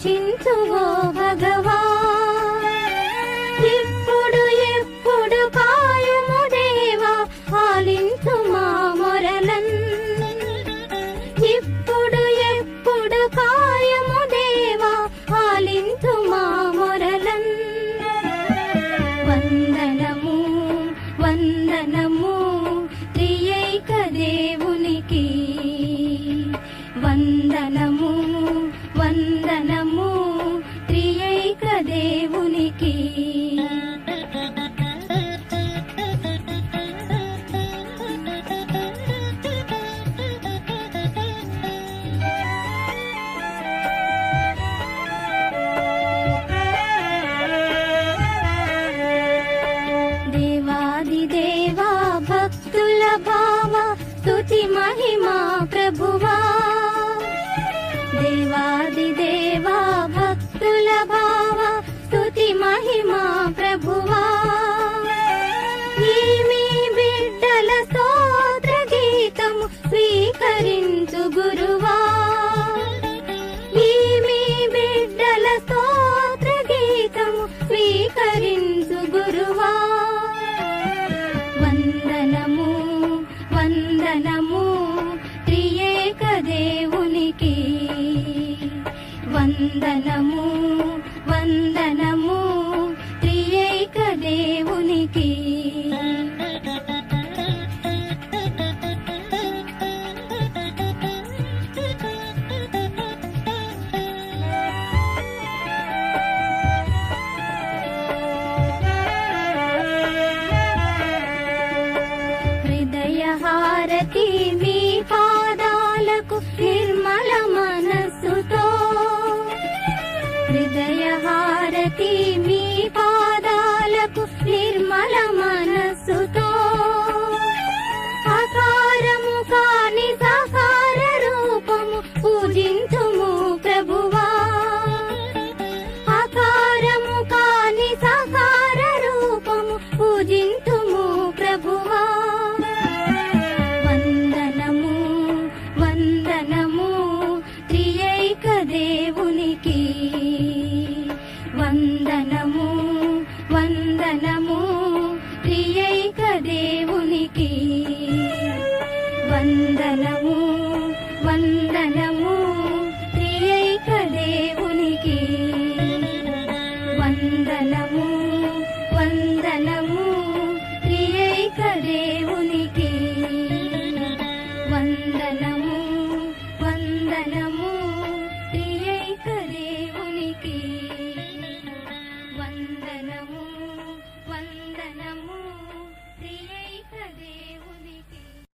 听着我发。తండ్రికి దేవాది దేవా భక్తుల భావ స్తుతి మహిమా ప్రభువా. దేవాది దేవా వందనము వందనము. త్రియైక దేవునికి ti वन्दन